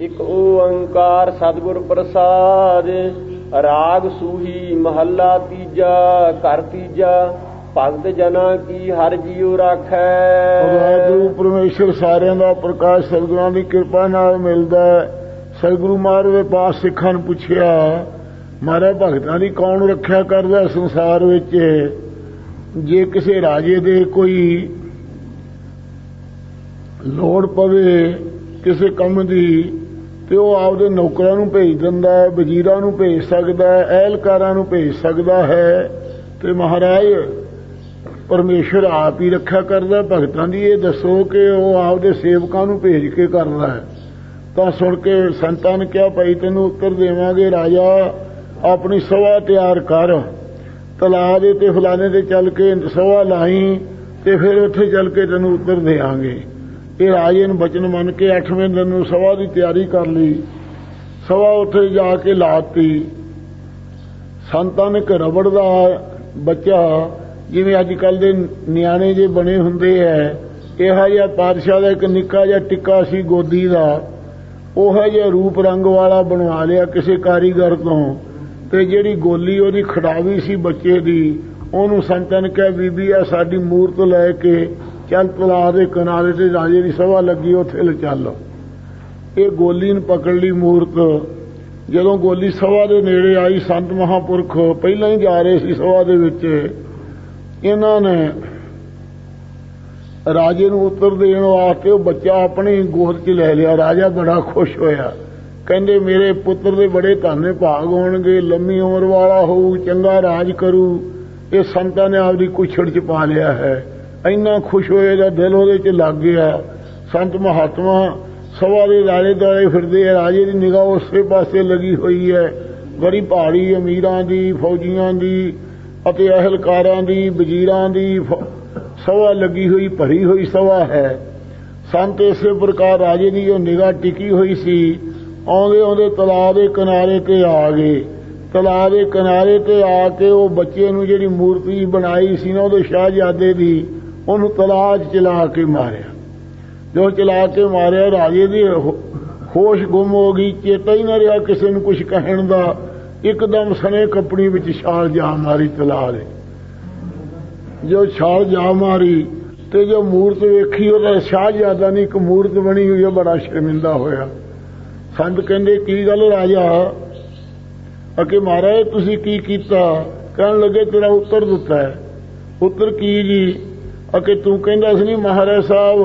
ਇਕ ਓੰਕਾਰ ਸਤਿਗੁਰ ਪ੍ਰਸਾਦ, ਰਾਗ ਸੂਹੀ ਮਹੱਲਾ ਤੀਜਾ, ਘਰ ਤੀਜਾ, ਭਗਤ ਜਨਾ ਕੀ ਹਰ ਜੀਉ ਰਾਖੈ। ਵਾਹਿਗੁਰੂ, ਪਰਮੇਸ਼ਰ ਸਾਰਿਆਂ ਦਾ ਪ੍ਰਕਾਸ਼ ਸਤਿਗੁਰਾਂ ਦੀ ਕਿਰਪਾ ਨਾਲ ਮਿਲਦਾ ਹੈ। ਸਤਿਗੁਰੂ ਮਹਾਰਾਜ ਦੇ ਪਾਸ ਸਿੱਖਾਂ ਨੂੰ ਪੁੱਛਿਆ, ਮਹਾਰਾਜ, ਭਗਤਾਂ ਦੀ ਕੌਣ ਰੱਖਿਆ ਕਰਦਾ ਸੰਸਾਰ ਵਿੱਚ? ਜੇ ਕਿਸੇ ਰਾਜੇ ਦੇ ਕੋਈ ਲੋੜ ਪਵੇ, ਕਿਸੇ ਕੰਮ ਦੀ ਤੇ ਉਹ ਆਪਦੇ ਨੌਕਰਾਂ ਨੂੰ ਭੇਜ ਦਿੰਦਾ ਹੈ, ਵਜ਼ੀਰਾਂ ਨੂੰ ਭੇਜ ਸਕਦਾ ਹੈ, ਅਹਿਲਕਾਰਾਂ ਨੂੰ ਭੇਜ ਸਕਦਾ ਹੈ। ਤੇ ਮਹਾਰਾਜ, ਪਰਮੇਸ਼ਰ ਆਪ ਹੀ ਰੱਖਿਆ ਕਰਦਾ ਭਗਤਾਂ ਦੀ ਇਹ ਦੱਸੋ ਕਿ ਉਹ ਆਪਦੇ ਸੇਵਕਾਂ ਨੂੰ ਭੇਜ ਕੇ ਕਰਦਾ ਹੈ। ਤਾਂ ਸੁਣ ਕੇ ਸੰਤਾਂ ਨੇ ਕਿਹਾ, ਭਾਈ, ਤੈਨੂੰ ਉੱਤਰ ਦੇਵਾਂਗੇ, ਰਾਜਾ, ਆਪਣੀ ਸਭਾ ਤਿਆਰ ਕਰ। ਤਲਾ ਦੇ ਤੇ ਫਲਾਣੇ ਤੇ ਚੱਲ ਕੇ ਸਭਾ ਲਾਈ ਤੇ ਫਿਰ ਉੱਥੇ ਚੱਲ ਕੇ ਤੈਨੂੰ ਉੱਤਰ ਦੇਵਾਂਗੇ ਇਹ ਰਾਜੇ ਨੂੰ ਬਚਨ ਮੰਨ ਕੇ 8ਵੇਂ ਦਿਨ ਨੂੰ ਸਵਾ ਦੀ ਤਿਆਰੀ ਕਰ ਲਈ। ਸਵਾ ਉੱਥੇ ਜਾ ਕੇ ਲਾਤੀ। ਸੰਤਾਂ ਨੇ ਰਬੜ ਦਾ ਬੱਚਾ, ਜਿਵੇਂ ਅੱਜ ਕੱਲ ਦੇ ਨਿਆਣੇ ਜੇ ਬਣੇ ਹੁੰਦੇ ਐ, ਇਹੋ ਜਿਹਾ ਪਾਤਸ਼ਾਹ ਦਾ ਇੱਕ ਨਿੱਕਾ ਜਿਹਾ ਟਿੱਕਾ ਸੀ ਗੋਦੀ ਦਾ। ਉਹੋ ਜਿਹਾ ਰੂਪ ਰੰਗ ਵਾਲਾ ਬਣਵਾ ਲਿਆ ਕਿਸੇ ਕਾਰੀਗਰ ਤੋਂ। ਤੇ ਜਿਹੜੀ ਗੋਲੀ ਉਹਦੀ ਖੜਾਵੀ ਸੀ ਬੱਚੇ ਦੀ, ਉਹਨੂੰ ਸੰਤਾਂ ਨੇ ਕਿਹਾ, ਬੀਬੀ ਆ ਸਾਡੀ ਮੂਰਤ ਲੈ ਕੇ ਚੱਲ ਤਲਾ ਦੇ ਕਿਨਾਰੇ ਤੇ ਰਾਜੇ ਦੀ ਸਭਾ ਲੱਗੀ, ਉੱਥੇ ਲੈ ਚੱਲ। ਇਹ ਗੋਲੀ ਨੂੰ ਪਕੜ ਲਈ ਮੂਰਤ। ਜਦੋਂ ਗੋਲੀ ਸਭਾ ਦੇ ਨੇੜੇ ਆਈ, ਸੰਤ ਮਹਾਪੁਰਖ ਪਹਿਲਾਂ ਹੀ ਜਾ ਰਹੇ ਸੀ ਸਭਾ ਦੇ ਵਿੱਚ। ਇਹਨਾਂ ਨੇ ਰਾਜੇ ਨੂੰ ਉੱਤਰ ਦੇਣ ਵਾਸਤੇ ਉਹ ਬੱਚਾ ਆਪਣੀ ਗੋਦ 'ਚ ਲੈ ਲਿਆ। ਰਾਜਾ ਬੜਾ ਖੁਸ਼ ਹੋਇਆ। ਕਹਿੰਦੇ, ਮੇਰੇ ਪੁੱਤਰ ਦੇ ਬੜੇ ਧੰਨੇ ਭਾਗ ਹੋਣਗੇ। ਲੰਮੀ ਉਮਰ ਵਾਲਾ ਹੋਊ, ਚੰਗਾ ਰਾਜ ਕਰੂ। ਇਹ ਸੰਤਾਂ ਨੇ ਆਪਦੀ ਕੁਛੜ 'ਚ ਪਾ ਲਿਆ ਹੈ। ਇੰਨਾ ਖੁਸ਼ ਹੋਏ ਦਾ ਦਿਲ ਉਹਦੇ 'ਚ ਲੱਗ ਗਿਆ। ਸੰਤ ਮਹਾਤਮਾ ਸਭਾ ਦੇ ਲਾਲੇ ਦੁਆਲੇ ਫਿਰਦੇ ਆ, ਰਾਜੇ ਦੀ ਨਿਗਾਹ ਉਸੇ ਪਾਸੇ ਲੱਗੀ ਹੋਈ ਹੈ। ਬੜੀ ਪਹਾੜੀ ਅਮੀਰਾਂ ਦੀ, ਫੌਜੀਆਂ ਦੀ ਅਤੇ ਅਹਲਕਾਰਾਂ ਦੀ, ਵਜ਼ੀਰਾਂ ਦੀ ਸਭਾ ਲੱਗੀ ਹੋਈ, ਭਰੀ ਹੋਈ ਸਭਾ ਹੈ। ਸੰਤ ਇਸੇ ਪ੍ਰਕਾਰ ਰਾਜੇ ਦੀ ਉਹ ਨਿਗਾਹ ਟਿਕੀ ਹੋਈ ਸੀ। ਆਉਂਦੇ ਆਉਂਦੇ ਤਲਾਅ ਦੇ ਕਿਨਾਰੇ ਤੇ ਆ ਗਏ। ਤਲਾਅ ਦੇ ਕਿਨਾਰੇ ਤੇ ਆ ਕੇ ਉਹ ਬੱਚੇ ਨੂੰ ਜਿਹੜੀ ਮੂਰਤੀ ਬਣਾਈ ਸੀ ਨਾ, ਉਹਦੇ ਸ਼ਾਹਜ਼ਾਦੇ ਦੀ ਉਹਨੂੰ ਤਲਾਅ 'ਚ ਚਲਾ ਕੇ ਮਾਰਿਆ। ਜੋ ਚਲਾ ਕੇ ਮਾਰਿਆ, ਰਾਜੇ ਦੀ ਹੋਸ਼ ਗੁੰਮ ਹੋ ਗਈ, ਚੇਤਾ ਹੀ ਨਾ ਰਿਹਾ ਕਿਸੇ ਨੂੰ ਕੁਝ ਕਹਿਣ ਦਾ। ਇੱਕਦਮ ਸਨੇ ਕੱਪੜੀ ਵਿੱਚ ਛਾਲ ਜਾ ਮਾਰੀ, ਤਲਾ ਦੇ। ਜੋ ਛਾਲ ਜਾ ਮਾਰੀ ਤੇ ਜੋ ਮੂਰਤ ਵੇਖੀ, ਉਹਦਾ ਸ਼ਾਹਜ਼ਾਦਾ ਨਹੀਂ, ਇੱਕ ਮੂਰਤ ਬਣੀ ਹੋਈ ਬੜਾ ਸ਼ਰਮਿੰਦਾ ਹੋਇਆ। ਸੰਤ ਕਹਿੰਦੇ, ਕੀ ਗੱਲ ਰਾਜਾ? ਅਕੇ ਮਹਾਰਾਜ, ਤੁਸੀਂ ਕੀ ਕੀਤਾ? ਕਹਿਣ ਲੱਗੇ, ਤੇਰਾ ਉੱਤਰ ਦਿੱਤਾ ਹੈ। ਉੱਤਰ ਕੀ ਜੀ? ਅਕੇ ਤੂੰ ਕਹਿੰਦਾ ਸੀ ਨਹੀਂ ਮਹਾਰਾਜ ਸਾਹਿਬ,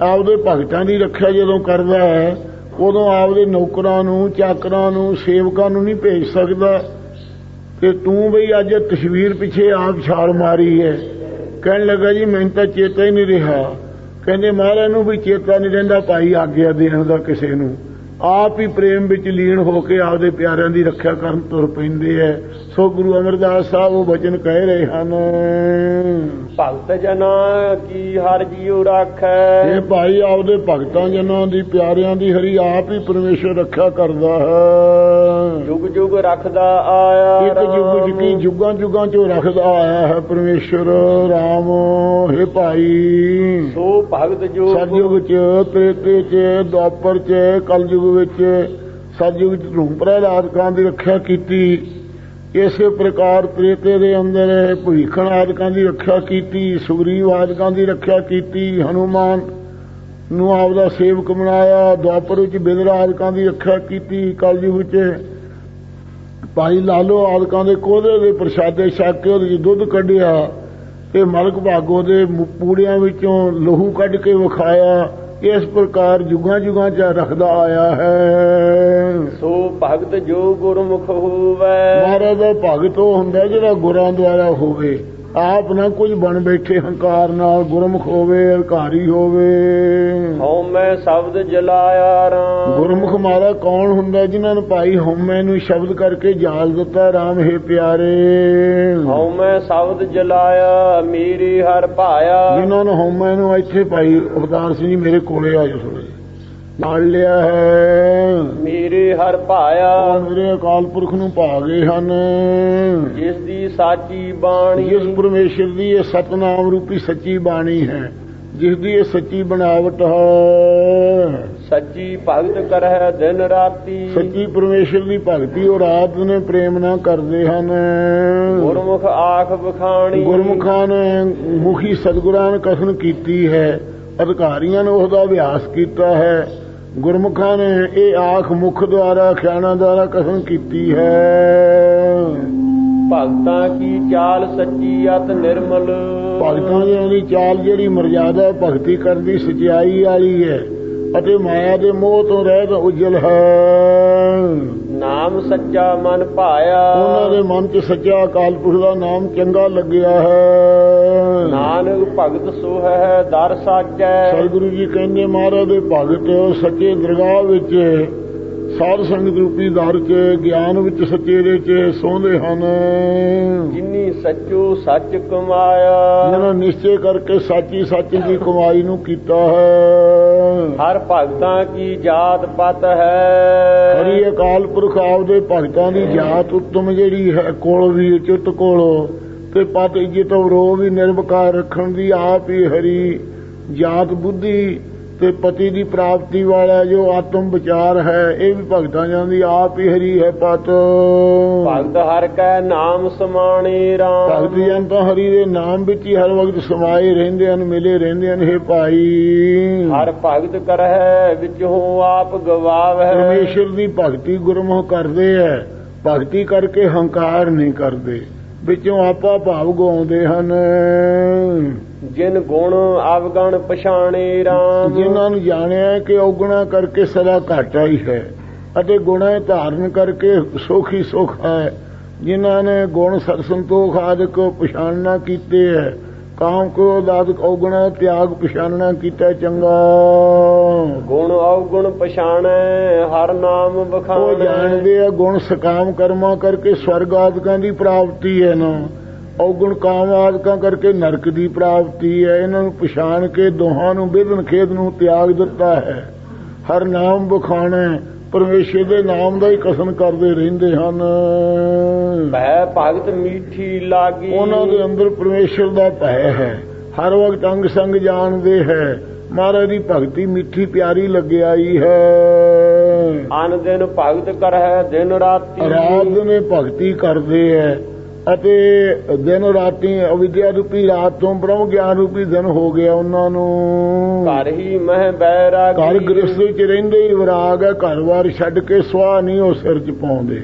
ਆਪਦੇ ਭਗਤਾਂ ਦੀ ਰੱਖਿਆ ਜਦੋਂ ਕਰਦਾ ਹੈ, ਉਦੋਂ ਆਪਦੇ ਨੌਕਰਾਂ ਨੂੰ, ਚਾਕਰਾਂ ਨੂੰ, ਸੇਵਕਾਂ ਨੂੰ ਨਹੀਂ ਭੇਜ ਸਕਦਾ। ਤੇ ਤੂੰ ਬਈ ਅੱਜ ਤਸਵੀਰ ਪਿੱਛੇ ਆਪ ਛਾਲ ਮਾਰੀ ਹੈ। ਕਹਿਣ ਲੱਗਾ ਜੀ, ਮੈਨੂੰ ਤਾਂ ਚੇਤਾ ਹੀ ਨਹੀਂ ਰਿਹਾ। ਕਹਿੰਦੇ ਮਹਾਰਾਜ ਨੂੰ ਵੀ ਚੇਤਾ ਨਹੀਂ ਰਹਿੰਦਾ ਭਾਈ ਆਗਿਆ ਦੇਣ ਦਾ ਕਿਸੇ ਨੂੰ। ਆਪ ਹੀ ਪ੍ਰੇਮ ਵਿੱਚ ਲੀਨ ਹੋ ਕੇ ਆਪਦੇ ਪਿਆਰਿਆਂ ਦੀ ਰੱਖਿਆ ਕਰਨ ਤੁਰ ਪੈਂਦੇ ਐ। ਸੋ ਗੁਰੂ ਅਮਰਦਾਸ ਸਾਹਿਬ ਉਹ ਬਚਨ ਕਹਿ ਰਹੇ ਹਨ। ਭਗਤ ਜਨਾ ਕੀ ਹਰ ਜੀਉ ਰਾਖੈ। ਇਹ ਭਾਈ ਆਪਦੇ ਭਗਤਾਂ ਜਨਾਂ ਦੀ ਪਿਆਰਿਆਂ ਦੀ ਹਰੀ ਆਪ ਹੀ ਪਰਮੇਸ਼ਰ ਰੱਖਿਆ ਕਰਦਾ ਹੈ। ਜੁਗ ਜੁਗ ਰੱਖਦਾ ਆਇਆ ਇੱਕ ਚ ਕੀ ਜੁਗਾਂ ਜੁਗਾਂ ਚੋਂ ਰੱਖਦਾ ਆਇਆ ਹੈ ਪਰਮੇਸ਼ਰ। RAM ਹੈ ਭਾਈ। ਸੋ ਭਗਤ ਜੋ ਸਤਯੁਗ ਚ ਤ੍ਰੇਤੇ ਚ ਦੁਆਪਰ ਚ ਕਲਯੁਗ ਵਿੱਚ ਸਤਯੁਗ ਚ ਧੂਮ ਪ੍ਰਹਲਾਦਕਾਂ ਦੀ ਰੱਖਿਆ ਕੀਤੀ, ਇਸੇ ਪ੍ਰਕਾਰ ਤ੍ਰੇਤੇ ਦੇ ਅੰਦਰ ਭਵਿਖਣ ਆਦਿਕਾਂ ਦੀ ਰੱਖਿਆ ਕੀਤੀ, ਸੁਗਰੀਵ ਆਦਿਕਾਂ ਦੀ ਰੱਖਿਆ ਕੀਤੀ, ਹਨੂਮਾਨ ਨੂੰ ਆਪਦਾ ਸੇਵਕ ਬਣਾਇਆ, ਦੁਆਪਰ ਵਿੱਚ ਬਿਦਰ ਆਦਿਕਾਂ ਦੀ ਰੱਖਿਆ ਕੀਤੀ, ਕਲਯੁਗ ਵਿੱਚ ਭਾਈ ਲਾਲੋ ਆਦਿਕਾਂ ਦੇ ਕੋਹਦੇ ਦੇ ਪ੍ਰਸ਼ਾਦੇ ਛਕ ਕੇ ਉਹਦੇ ਦੁੱਧ ਕੱਢਿਆ ਤੇ ਮਲਕ ਭਾਗੋ ਦੇ ਪੂੜਿਆਂ ਵਿੱਚੋਂ ਲਹੂ ਕੱਢ ਕੇ ਵਿਖਾਇਆ। ਇਸ ਪ੍ਰਕਾਰ ਜੁਗਾਂ ਜੁਗਾਂ ਚ ਰੱਖਦਾ ਆਇਆ ਹੈ। ਸੋ ਭਗਤ ਜੋ ਗੁਰਮੁਖ ਹੋਵੇ। ਮਹਾਰਾਜ ਦਾ ਭਗਤ ਉਹ ਹੁੰਦਾ ਜਿਹੜਾ ਗੁਰਾਂ ਦੁਆਰਾ ਹੋਵੇ। ਆਪ ਨਾ ਕੁਝ ਬਣ ਬੈਠੇ ਹੰਕਾਰ ਨਾਲ ਗੁਰਮੁਖ ਹੋਵੇ ਅਹੰਕਾਰੀ ਹੋਵੇ। ਹਉਮੈ ਸ਼ਬਦ ਜਲਾਇਆ ਰਾਮ। ਗੁਰਮੁਖ ਮਾਰਾ ਕੌਣ ਹੁੰਦਾ ਜਿਨ੍ਹਾਂ ਨੇ ਭਾਈ ਹਉਮੈ ਨੂੰ ਸ਼ਬਦ ਕਰਕੇ ਜਾਲ ਦਿੱਤਾ RAM ਹੈ ਪਿਆਰੇ। ਹਉਮੈ ਸ਼ਬਦ ਜਲਾਇਆ ਮੇਰੀ ਹਰ ਭਾਇਆ। ਜਿਨ੍ਹਾਂ ਨੇ ਹਉਮੈ ਨੂੰ ਇੱਥੇ ਭਾਈ ਅਵਤਾਰ ਸਿੰਘ ਜੀ ਮੇਰੇ ਕੋਲੇ ਆ ਜਾਓ ਨਾਲ ਲਿਆ ਹੈ। ਮੇਰੇ ਹਰ ਭਾਇਆ ਮੇਰੇ ਅਕਾਲ ਪੁਰਖ ਨੂੰ ਭਾ ਗਏ ਹਨ। ਜਿਸ ਦੀ ਸਾਚੀ ਬਾਣੀ ਜਿਸ ਪਰਮੇਸ਼ਰ ਦੀ ਇਹ ਸਤਨਾਮ ਰੂਪੀ ਸੱਚੀ ਬਾਣੀ ਹੈ ਜਿਸ ਦੀ ਇਹ ਸੱਚੀ ਬਣਾਵਟ ਹੈ। ਸੱਚੀ ਭਗਤ ਕਰਹਿ ਦਿਨ ਰਾਤੀ। ਸੱਚੀ ਪਰਮੇਸ਼ਰ ਦੀ ਭਗਤੀ ਉਹ ਰਾਤ ਨੇ ਪ੍ਰੇਮ ਨਾਲ ਕਰਦੇ ਹਨ। ਗੁਰਮੁਖ ਆਖ ਬਖਾਣੀ ਗੁਰਮੁਖਾਂ ਨੇ ਮੁਖੀ ਸਤਿਗੁਰਾਂ ਨੇ ਕਥਨ ਕੀਤੀ ਹੈ ਅਧਿਕਾਰੀਆਂ ਨੇ ਉਹਦਾ ਅਭਿਆਸ ਕੀਤਾ ਹੈ। ਗੁਰਮੁਖਾਂ ਨੇ ਇਹ ਆਖ ਮੁਖ ਦੁਆਰਾ ਖਿਆਣਾ ਦੁਆਰਾ ਕਥਨ ਕੀਤੀ ਹੈ। ਭਗਤਾਂ ਕੀ ਚਾਲ ਸੱਚੀ ਅਤ ਨਿਰਮਲ? ਭਗਤਾਂ ਦੀ ਚਾਲ ਜਿਹੜੀ ਮਰਜ਼ਾਦਾ ਭਗਤੀ ਕਰਨ ਦੀ ਸਚਾਈ ਵਾਲੀ ਹੈ। ਅਤੇ ਮਾਇਆ ਦੇ ਮੋਹ ਤੋਂ ਰਹਿਤ ਉਜਲ ਹੈ। ਨਾਮ ਸੱਚਾ ਮਨ ਭਾਇਆ। ਉਹਨਾਂ ਦੇ ਮਨ 'ਚ ਸੱਚਾ ਅਕਾਲ ਪੁਰਖ ਦਾ ਨਾਮ ਚੰਗਾ ਲੱਗਿਆ ਹੈ। ਨਾਨਕ ਭਗਤ ਸੋ ਹੈ ਦਰ ਸਾਚੈ। ਸਤਿਗੁਰੂ ਜੀ ਕਹਿੰਦੇ ਮਹਾਰਾਜ ਦੇ ਭਗਤ ਸੱਚੇ ਦਰਗਾਹ ਵਿੱਚ ਸਾਧ ਸੰਗਤ ਰੂਪੀ ਦਰ 'ਚ ਗਿਆਨ ਵਿੱਚ ਸੱਚੇ ਦੇ 'ਚ ਸੌਂਦੇ ਹਨ। ਜਿਨੀ ਸੱਚੋ ਸੱਚ ਕਮਾਇਆ। ਜਿਹਨਾਂ ਨਿਸ਼ਚੈ ਕਰਕੇ ਸਾਚੀ ਸੱਚ ਦੀ ਕਮਾਈ ਨੂੰ ਕੀਤਾ ਹੈ। ਹਰ ਭਗਤਾਂ ਕੀ ਜਾਤ ਪਤ ਹੈ। ਹਰੀ ਅਕਾਲ ਪੁਰਖ ਆਪਦੇ ਭਗਤਾਂ ਦੀ ਜਾਤ ਉੱਤਮ ਜਿਹੜੀ ਹੈ ਕੋਲ ਵੀ ਚਿੱਤ ਕੋਲ। ਤੇ ਪਤ ਇੱਜ਼ਤ ਰੋ ਵੀ ਨਿਰਵਕਾਰ ਰੱਖਣ ਦੀ ਆਪ ਹੀ ਹਰੀ ਜਾਤ ਬੁੱਧੀ ਤੇ ਪਤੀ ਦੀ ਪ੍ਰਾਪਤੀ ਵਾਲਾ ਜੋ ਆਤਮ ਵਿਚਾਰ ਹੈ ਇਹ ਵੀ ਭਗਤਾਂ ਜਾਂਦੀ ਆਪ ਹੀ ਹਰੀ ਹੈ ਪਤ। ਭਗਤ ਹਰ ਕੈ ਨਾਮ ਸਮਾਣੇ ਰਾਮ। ਭਗਤ ਜਨ ਤਾਂ ਹਰੀ ਦੇ ਨਾਮ ਵਿੱਚ ਹੀ ਹਰ ਵਕਤ ਸਮਾਏ ਰਹਿੰਦੇ ਹਨ ਮਿਲੇ ਰਹਿੰਦੇ ਹਨ ਇਹ ਭਾਈ। ਹਰ ਭਗਤ ਕਰਹਿ ਵਿੱਚ ਹੋ ਆਪ ਗਵਾਵੈ ਪਰਮੇਸ਼ਰ ਦੀ ਭਗਤੀ ਗੁਰਮੁਖ ਕਰਦੇ ਐ ਭਗਤੀ ਕਰਕੇ ਹੰਕਾਰ ਨਹੀਂ ਕਰਦੇ ਵਿੱਚੋਂ ਆਪਾ ਭਾਵ ਗਾਉਂਦੇ ਹਨ। ਜਿਨ ਗੁਣ ਅਵਗਣ ਪਛਾਣੇ ਰਾਮ। ਜਿਨ੍ਹਾਂ ਨੂੰ ਜਾਣਿਆ ਕਿ ਔਗਣਾ ਕਰਕੇ ਸਦਾ ਘਾਟਾ ਹੀ ਹੈ ਅਤੇ ਗੁਣਾ ਧਾਰਨ ਕਰਕੇ ਸੁਖ ਸੁਖ ਹੈ। ਜਿਨ੍ਹਾਂ ਨੇ ਗੁਣ ਸਤ ਸੰਤੋਖ ਆਦਿਕ ਪਛਾਣਨਾ ਕੀਤੇ ਹੈ ਕਾਮ ਕ੍ਰੋਧ ਆਦਿਕ ਔਗਣਾ ਤਿਆਗ ਪਛਾਣਨਾ ਕੀਤਾ ਚੰਗਾ। ਗੁਣ ਅਵਗੁਣ ਪਛਾਣੈ ਹਰ ਨਾਮ ਉਹ ਬਖਾਣੈ ਜਾਣਦੇ ਆ ਗੁਣ ਸਕਾਮ ਕਰਮਾਂ ਕਰਕੇ ਸਵਰਗ ਆਦਿਕਾਂ ਦੀ ਪ੍ਰਾਪਤੀ ਹੈ ਨਾ। ਔਗੁਣ ਕਾਮ ਆਦਿਕਾਂ ਕਰਕੇ ਨਰਕ ਦੀ ਪ੍ਰਾਪਤੀ ਹੈ। ਇਹਨਾਂ ਨੂੰ ਪਛਾਣ ਕੇ ਦੋਹਾਂ ਨੂੰ ਵਿਧਨ ਖੇਦ ਨੂੰ ਤਿਆਗ ਦਿੱਤਾ ਹੈ। ਹਰ ਨਾਮ ਬਖਾਣਾ ਪਰਮੇਸ਼ਰ ਦੇ ਨਾਮ ਦਾ ਹੀ ਕਸਮ ਕਰਦੇ ਰਹਿੰਦੇ ਹਨ। ਭੈ ਭਗਤ ਮੀਠੀ ਲਾਗੀ। ਉਹਨਾਂ ਦੇ ਅੰਦਰ ਪਰਮੇਸ਼ਰ ਦਾ ਭੈ ਹੈ। ਹਰ ਵਕਤ ਅੰਗ ਸੰਗ ਜਾਣਦੇ ਹੈ। ਮਹਾਰਾਜ ਦੀ ਭਗਤੀ ਮਿੱਠੀ ਪਿਆਰੀ ਲੱਗਿਆਈ ਹੈ। ਅਨ ਦਿਨ ਭਗਤ ਕਰਹਿ ਦਿਨ ਰਾਤੀ ਰਾਤ ਨੇ ਭਗਤੀ ਕਰਦੇ ਐ ਅਤੇ ਦਿਨ ਰਾਤੀ ਅਵਿਦਿਆ ਰੂਪੀ ਰਾਤ ਤੋਂ ਬ੍ਰਹਮ ਗਿਆਨ ਰੂਪੀ ਦਿਨ ਹੋ ਗਿਆ ਉਹਨਾਂ ਨੂੰ। ਘਰ ਹੀ ਮਹਿ ਬੈਰਾਗੀ। ਘਰ ਗ੍ਰਸਥ ਵਿੱਚ ਰਹਿੰਦੇ ਹੀ ਵਿਰਾਗ ਹੈ ਘਰ-ਬਾਰ ਛੱਡ ਕੇ ਸਵਾਹ ਨਹੀਂ ਉਹ ਸਿਰ 'ਚ ਪਾਉਂਦੇ।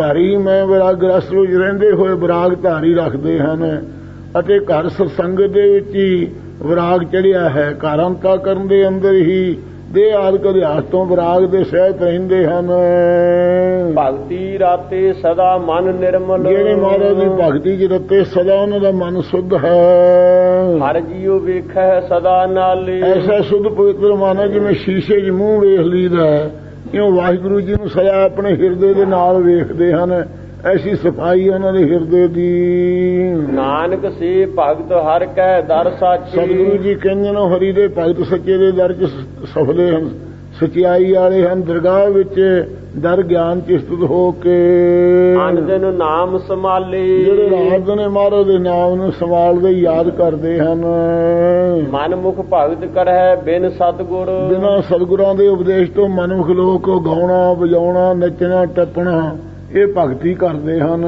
ਘਰ ਹੀ ਮੈਂ ਵਿਰਾਗ ਗ੍ਰਸਥ ਵਿੱਚ ਰਹਿੰਦੇ ਹੋਏ ਵਿਰਾਗ ਧਾਰੀ ਰੱਖਦੇ ਹਨ ਅਤੇ ਘਰ ਸਤਸੰਗ ਦੇ ਵਿੱਚ ਹੀ ਵਿਰਾਗ ਚੜਿਆ ਹੈ। ਘਰ ਅੰਤਾ ਕਰਨ ਦੇ ਅੰਦਰ ਹੀ ਦੇ ਆਦਿਕ ਅਧਿਆਸ ਤੋਂ ਵਿਰਾਗ ਦੇ ਸਹਿਤ ਰਹਿੰਦੇ ਹਨ। ਭਗਤੀ ਰਾਤੇ ਸਦਾ ਮਨ ਨਿਰਮਲ। ਜਿਹੜੇ ਮਹਾਰਾਜ ਦੀ ਭਗਤੀ ਚ ਰਤੇ ਸਦਾ ਉਹਨਾਂ ਦਾ ਮਨ ਸੁੱਧ ਹੈ। ਹਰ ਜੀਉ ਵੇਖੈ ਸਦਾ ਨਾਲੇ। ਐਸਾ ਸੁੱਧ ਪਵਿੱਤਰ ਮਨ ਹੈ ਜਿਵੇਂ ਸ਼ੀਸ਼ੇ 'ਚ ਮੂੰਹ ਵੇਖ ਲਈਦਾ ਹੈ। ਇਉਂ ਵਾਹਿਗੁਰੂ ਜੀ ਨੂੰ ਸਦਾ ਆਪਣੇ ਹਿਰਦੇ ਦੇ ਨਾਲ ਵੇਖਦੇ ਹਨ। ਐਸੀ ਸਫ਼ਾਈ ਉਹਨਾਂ ਦੇ ਹਿਰਦੇ ਦੀ। ਨਾਨਕ ਸੇ ਭਗਤ ਹਰ ਕੈ ਦਰ ਸਾਚੀ। ਸਤਿਗੁਰੂ ਜੀ ਕਹਿੰਦੇ ਨੇ ਹਰੀ ਦੇ ਭਗਤ ਸੱਚੇ ਦੇ ਦਰ 'ਚ ਸਫਲੇ ਹਨ। ਸਚਾਈ ਵਾਲੇ ਹਨ ਦਰਗਾਹ ਵਿੱਚ ਦਰ ਗਿਆਨ ਚ ਸਥਿਤ ਹੋ ਕੇ। ਅਨ ਦਿਨ ਨਾਮ ਸੰਭਾਲੇ। ਜਿਹੜੇ ਰਾਤ ਨੇ ਮਹਾਰਾਜ ਦੇ ਨਾਮ ਨੂੰ ਸੰਭਾਲਦੇ ਯਾਦ ਕਰਦੇ ਹਨ। ਮਨ ਮੁਖ ਭਗਤ ਕਰਹਿ ਬਿਨ ਸਤਗੁਰ। ਬਿਨਾਂ ਸਤਿਗੁਰਾਂ ਦੇ ਉਪਦੇਸ਼ ਤੋਂ ਮਨੁੱਖ ਲੋਕ ਗਾਉਣਾ ਵਜਾਉਣਾ ਨੱਚਣਾ ਟੱਪਣਾ ਇਹ ਭਗਤੀ ਕਰਦੇ ਹਨ।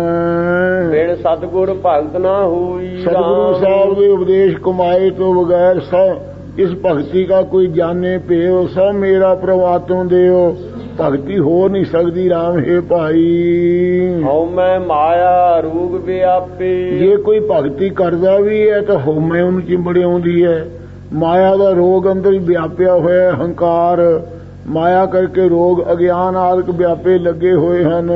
ਬਿਨ ਸਤਗੁਰ ਭਗਤ ਨਾ ਹੋਈ ਸਤਿਗੁਰੂ ਰਾਮ। ਸਾਹਿਬ ਦੇ ਉਪਦੇਸ਼ ਕਮਾਏ ਤੋਂ ਬਗੈਰ ਸਭ ਇਸ ਭਗਤੀ ਦਾ ਕੋਈ ਜਾਣੇ ਪਿਓ ਸਭ ਮੇਰਾ ਪ੍ਰਵਾਤੋਂ ਦਿਓ ਭਗਤੀ ਹੋ ਨਹੀਂ ਸਕਦੀ RAM ਹੈ ਭਾਈ। ਹਉ ਮੈਂ ਮਾਇਆ ਰੂਗ ਵਿਆਪੇ। ਜੇ ਕੋਈ ਭਗਤੀ ਕਰਦਾ ਵੀ ਹੈ ਤਾਂ ਹਉਮੈ ਉਹਨੂੰ ਚਿੰਬੜ ਆਉਂਦੀ ਹੈ। ਮਾਇਆ ਦਾ ਰੋਗ ਅੰਦਰ ਹੀ ਵਿਆਪਿਆ ਹੋਇਆ ਹੰਕਾਰ। ਮਾਇਆ ਕਰਕੇ ਰੋਗ ਅਗਿਆਨ ਆਦਿਕ ਵਿਆਪੇ ਲੱਗੇ ਹੋਏ ਹਨ।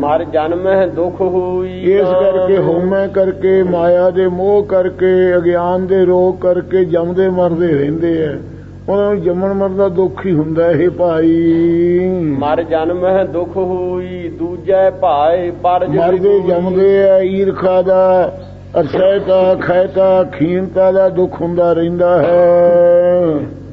ਮਰ ਜਨਮ ਹੈ ਦੁਖ ਹੋਈ ਇਸ ਕਰਕੇ ਹਉਮੈ ਕਰਕੇ ਮਾਇਆ ਦੇ ਮੋਹ ਕਰਕੇ ਅਗਿਆਨ ਦੇ ਰੋਗ ਕਰਕੇ ਜੰਮਦੇ ਮਰਦੇ ਰਹਿੰਦੇ ਐ। ਉਹਨਾਂ ਨੂੰ ਜੰਮਣ ਮਰਨ ਦਾ ਦੁੱਖ ਹੀ ਹੁੰਦਾ ਇਹ ਭਾਈ। ਮਰ ਜਨਮ ਹੈ ਦੁਖ ਹੋਈ ਦੂਜੈ ਭਾਏ ਪਰ ਮਰਦੇ। ਜੰਮਦੇ ਐ ਈਰਖਾ ਦਾ ਅਸਹਿਤਾ ਖੈਤਾ ਖੀਨਤਾ ਦਾ ਦੁੱਖ ਹੁੰਦਾ ਰਹਿੰਦਾ ਹੈ।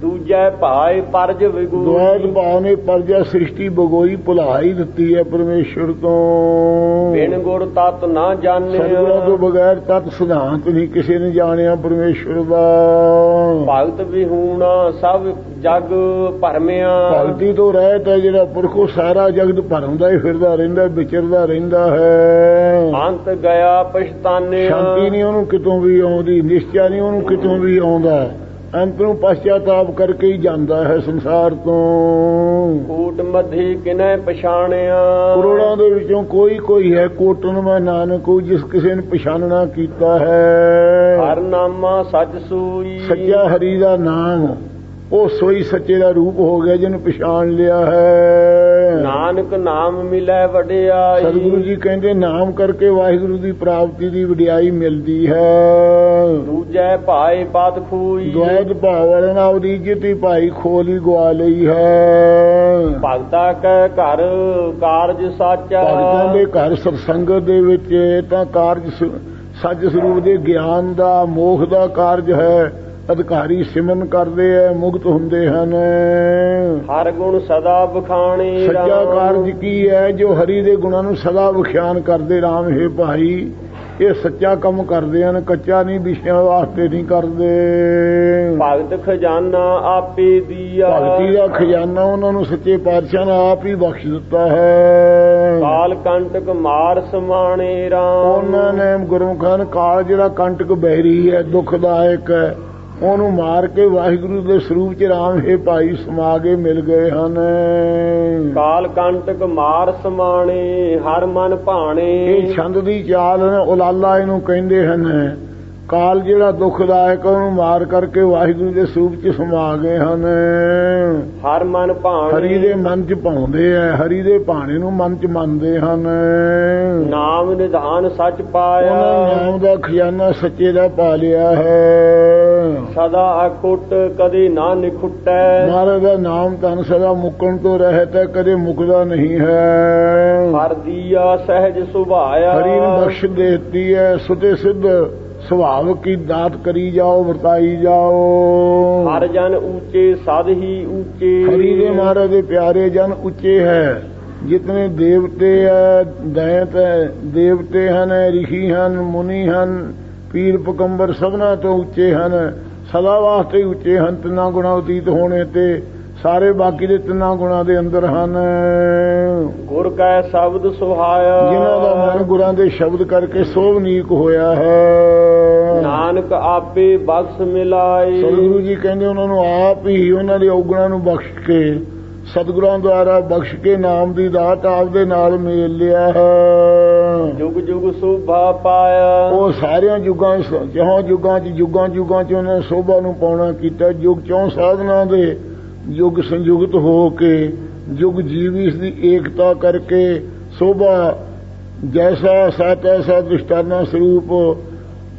ਦੂਜੈ ਭਾਏ ਪਰਜ ਦੁਆਇਤ ਵਿਗੂਰੀ ਭਾਵ ਨੇ ਪਰਜਾ ਸ੍ਰਿਸ਼ਟੀ ਬਗੋਈ ਭੁਲਾ ਹੀ ਦਿੱਤੀ ਹੈ ਪਰਮੇਸ਼ਰ ਤੋਂ। ਬਿਨ ਗੁਰ ਤਤ ਨਾ ਸਤਿਗੁਰਾਂ ਤੋਂ ਜਾਣਿਆ ਬਗੈਰ ਤਤ ਸਿਧਾਂਤ ਨਹੀਂ ਕਿਸੇ ਨੇ ਜਾਣਿਆ ਪਰਮੇਸ਼ਰ ਦਾ। ਭਗਤ ਵਿਹੂਣਾ ਸਭ ਜਗ ਭਰਮਿਆ। ਭਗਤੀ ਤੋਂ ਰਹਿਤ ਹੈ ਜਿਹੜਾ ਪੁਰਖੋ ਸਾਰਾ ਜਗਤ ਭਰਮਦਾ ਹੀ ਫਿਰਦਾ ਰਹਿੰਦਾ ਵਿਚਰਦਾ ਰਹਿੰਦਾ ਹੈ। ਅੰਤ ਗਿਆ ਪਛਤਾਨਿਆ। ਸ਼ਾਂਤੀ ਨਹੀਂ ਉਹਨੂੰ ਕਿਤੋਂ ਵੀ ਆਉਂਦੀ ਨਿਸ਼ਚੈ ਨਹੀਂ ਉਹਨੂੰ ਕਿਤੋਂ ਵੀ ਆਉਂਦਾ। ਅੰਤ ਨੂੰ ਪਛਤਾਤਾਪ ਕਰਕੇ ਹੀ ਜਾਂਦਾ ਹੈ ਸੰਸਾਰ ਤੋਂ। ਕੂਟ ਮਧੀ ਕਿਨੈ ਪਛਾਣਿਆ? ਕਰੋੜਾਂ ਦੇ ਵਿੱਚੋਂ ਕੋਈ ਕੋਈ ਹੈ ਕੋਟਨ ਮੈਂ ਨਾਨਕ ਉਹ ਜਿਸ ਕਿਸੇ ਨੇ ਪਛਾਨਣਾ ਕੀਤਾ ਹੈ। ਹਰ ਨਾਮਾ ਸੱਚ ਸੂਈ। ਸੱਚਾ ਹਰੀ ਦਾ ਨਾਮ। ਉਹ ਸੋਈ ਸੱਚੇ ਦਾ ਰੂਪ ਹੋ ਗਿਆ ਜਿਹਨੂੰ ਪਛਾਣ ਲਿਆ ਹੈ। ਨਾਨਕ ਨਾਮ ਮਿਲੈ ਵਡਿਆਈ। ਸਤਿਗੁਰੂ ਜੀ ਕਹਿੰਦੇ ਨਾਮ ਕਰਕੇ ਵਾਹਿਗੁਰੂ ਦੀ ਪ੍ਰਾਪਤੀ ਦੀ ਵਡਿਆਈ ਮਿਲਦੀ ਹੈ। ਦੂਜੈ ਭਾਏ ਪਤ ਖੂਈ ਦੁਆਇਤ ਭਾਵ ਵਾਲੇ ਨਾਲ ਉਹਦੀ ਇੱਜ਼ਤ ਹੀ ਭਾਈ ਖੋਲੀ ਗਵਾ ਲਈ ਹੈ। ਭਗਤਾ ਕੈ ਘਰ ਕਾਰਜ ਸਾਚਾ। ਭਗਤਾਂ ਦੇ ਘਰ ਸਤਸੰਗਤ ਦੇ ਵਿੱਚ ਤਾਂ ਕਾਰਜ ਸੱਚ ਸਰੂਪ ਦੇ ਗਿਆਨ ਦਾ ਮੋਖ ਦਾ ਕਾਰਜ ਹੈ। ਅਧਿਕਾਰੀ ਸਿਮਰਨ ਕਰਦੇ ਐ ਮੁਕਤ ਹੁੰਦੇ ਹਨ। ਹਰ ਗੁਣ ਸਦਾ ਬਖਾਣੇ ਸੱਚਾ। ਕਾਰਜ ਕੀ ਹੈ ਜੋ ਹਰੀ ਦੇ ਗੁਣਾਂ ਨੂੰ ਸਦਾ ਵਿਖਿਆਨ ਕਰਦੇ ਰਾਮ ਹੈ ਭਾਈ। ਇਹ ਸੱਚਾ ਕੰਮ ਕਰਦੇ ਹਨ ਕੱਚਾ ਨਹੀਂ ਵਿਸ਼ਿਆਂ ਵਾਸਤੇ ਨਹੀਂ ਕਰਦੇ। ਭਗਤ ਖਜ਼ਾਨਾ ਆਪੇ ਦੀਆ। ਭਗਤੀ ਦਾ ਖਜ਼ਾਨਾ ਉਹਨਾਂ ਨੂੰ ਸੱਚੇ ਪਾਤਸ਼ਾਹ ਨੇ ਆਪ ਹੀ ਬਖਸ਼ ਦਿੱਤਾ ਹੈ। ਕਾਲ ਕੰਟਕ ਮਾਰ ਸਮਾਣੇ ਰਾਮ। ਉਹਨਾਂ ਨੇ ਗੁਰਮੁਖਾਂ ਕਾਲ ਜਿਹੜਾ ਕੰਟਕ ਬਹਿਰੀ ਹੈ ਦੁਖਦਾਇਕ ਹੈ। ਉਹਨੂੰ ਮਾਰ ਕੇ ਵਾਹਿਗੁਰੂ ਦੇ ਸਰੂਪ ਚ ਰਾਮ ਹੈ ਭਾਈ ਸਮਾ ਕੇ ਮਿਲ ਗਏ ਹਨ। ਕਾਲ ਕੰਟਕ ਮਾਰ ਸਮਾਣੇ ਹਰ ਮਨ ਭਾਣੇ। ਇਹ ਛੰਦ ਦੀ ਚਾਲ ਉਲਾਲਾ ਇਹਨੂੰ ਕਹਿੰਦੇ ਹਨ। ਕਾਲ ਜਿਹੜਾ ਦੁਖਦਾਇਕ ਉਹਨੂੰ ਮਾਰ ਕਰਕੇ ਵਾਹਿਗੁਰੂ ਦੇ ਸਰੂਪ ਚ ਸਮਾ ਗਏ ਹਨ। ਹਰ ਮਨ ਭਾਣੇ। ਹਰੀ ਦੇ ਮਨ ਚ ਪਾਉਂਦੇ ਆ ਹਰੀ ਦੇ ਭਾਣੇ ਨੂੰ ਮਨ ਚ ਮੰਨਦੇ ਹਨ। ਨਾਮ ਨਿਧਾਨ ਸੱਚ ਪਾਇਆ। ਨਾਮ ਦਾ ਖਜ਼ਾਨਾ ਸੱਚੇ ਦਾ ਪਾ ਲਿਆ ਹੈ। ਸਦਾ ਅਕੁੱਟ ਕਦੇ ਨਾ ਨਿਖੁੱਟੈ। ਮਹਾਰਾਜ ਦਾ ਨਾਮ ਤਨ ਸਦਾ ਮੁੱਕਣ ਤੋਂ ਰਹਿਤ ਹੈ ਕਦੇ ਮੁੱਕਦਾ ਨਹੀਂ ਹੈ। ਹਰ ਦੀਆ ਸਹਿਜ ਸੁਭਾਇਆ। ਹਰੀ ਨੇ ਬਖਸ਼ ਦੇਤੀ ਹੈ ਸੁਤੇ ਸਿੱਧ ਸੁਭਾਵ ਕੀ ਦਾਤ ਕਰੀ ਜਾਓ ਵਰਤਾਈ ਜਾਓ। ਹਰ ਜਨ ਉੱਚੇ ਸਦ ਹੀ ਉੱਚੇ। ਹਰੀ ਦੇ ਮਹਾਰਾਜ ਦੇ ਪਿਆਰੇ ਜਨ ਉੱਚੇ ਹੈ। ਜਿਤਨੇ ਦੇਵਤੇ ਹੈ ਦੈਤ ਹੈ ਦੇਵਤੇ ਹਨ ਰਿਸ਼ੀ ਹਨ ਮੁਨੀ ਹਨ ਪੀਰ ਪਕੰਬਰ ਸਭਨਾ ਤੋਂ ਉੱਚੇ ਹਨ। ਸਦਾ ਵਾਸਤੇ ਹੀ ਉੱਚੇ ਹਨ ਤਿੰਨਾਂ ਗੁਣਾ ਉਤੀਤ ਹੋਣੇ ਤੇ ਸਾਰੇ ਬਾਕੀ ਦੇ ਤਿੰਨਾਂ ਗੁਣਾ ਦੇ ਅੰਦਰ ਹਨ। ਗੁਰ ਕੈ ਸ਼ਬਦ ਸੁਹਾਇਆ। ਜਿਨ੍ਹਾਂ ਦਾ ਮਨ ਗੁਰਾਂ ਦੇ ਸ਼ਬਦ ਕਰਕੇ ਸੋਭਨੀਕ ਹੋਇਆ ਹੈ। ਨਾਨਕ ਆਪੇ ਬਖਸ਼ ਮਿਲਾਈ ਸਤਿਗੁਰੂ ਜੀ ਕਹਿੰਦੇ ਉਹਨਾਂ ਨੂੰ ਆਪ ਹੀ ਉਹਨਾਂ ਦੇ ਔਗਣਾਂ ਨੂੰ ਬਖਸ਼ ਕੇ ਸਤਿਗੁਰਾਂ ਦੁਆਰਾ ਬਖਸ਼ ਕੇ ਨਾਮ ਦੀ ਦਾਤ ਆਪਦੇ ਨਾਲ ਮੇਲ ਲਿਆ ਹੈ। ਜੁਗ ਜੁਗ ਸੁਭਾ ਪਾਇਆ। ਉਹ ਸਾਰਿਆਂ ਯੁੱਗਾਂ ਜਿਹੋ ਯੁੱਗਾਂ 'ਚ ਯੁੱਗਾਂ ਯੁੱਗਾਂ 'ਚ ਉਹਨਾਂ ਨੇ ਸੋਭਾ ਨੂੰ ਪਾਉਣਾ ਕੀਤਾ ਯੁੱਗ ਚੋਂ ਸਾਧਨਾ ਦੇ ਯੁੱਗ ਸੰਯੁਗਤ ਹੋ ਕੇ ਯੁੱਗ ਜੀਵੀ ਇਸ ਦੀ ਏਕਤਾ ਕਰਕੇ ਸੋਭਾ ਜੈਸਾ ਸਤ ਐਸਾ ਦ੍ਰਿਸ਼ਟਾਨਾ ਸਰੂਪ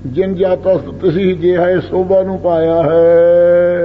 ਜਿਨ ਜਾਤਾ ਤਸੀ ਜੇ ਹੈ ਸੋਭਾ ਨੂੰ ਪਾਇਆ ਹੈ।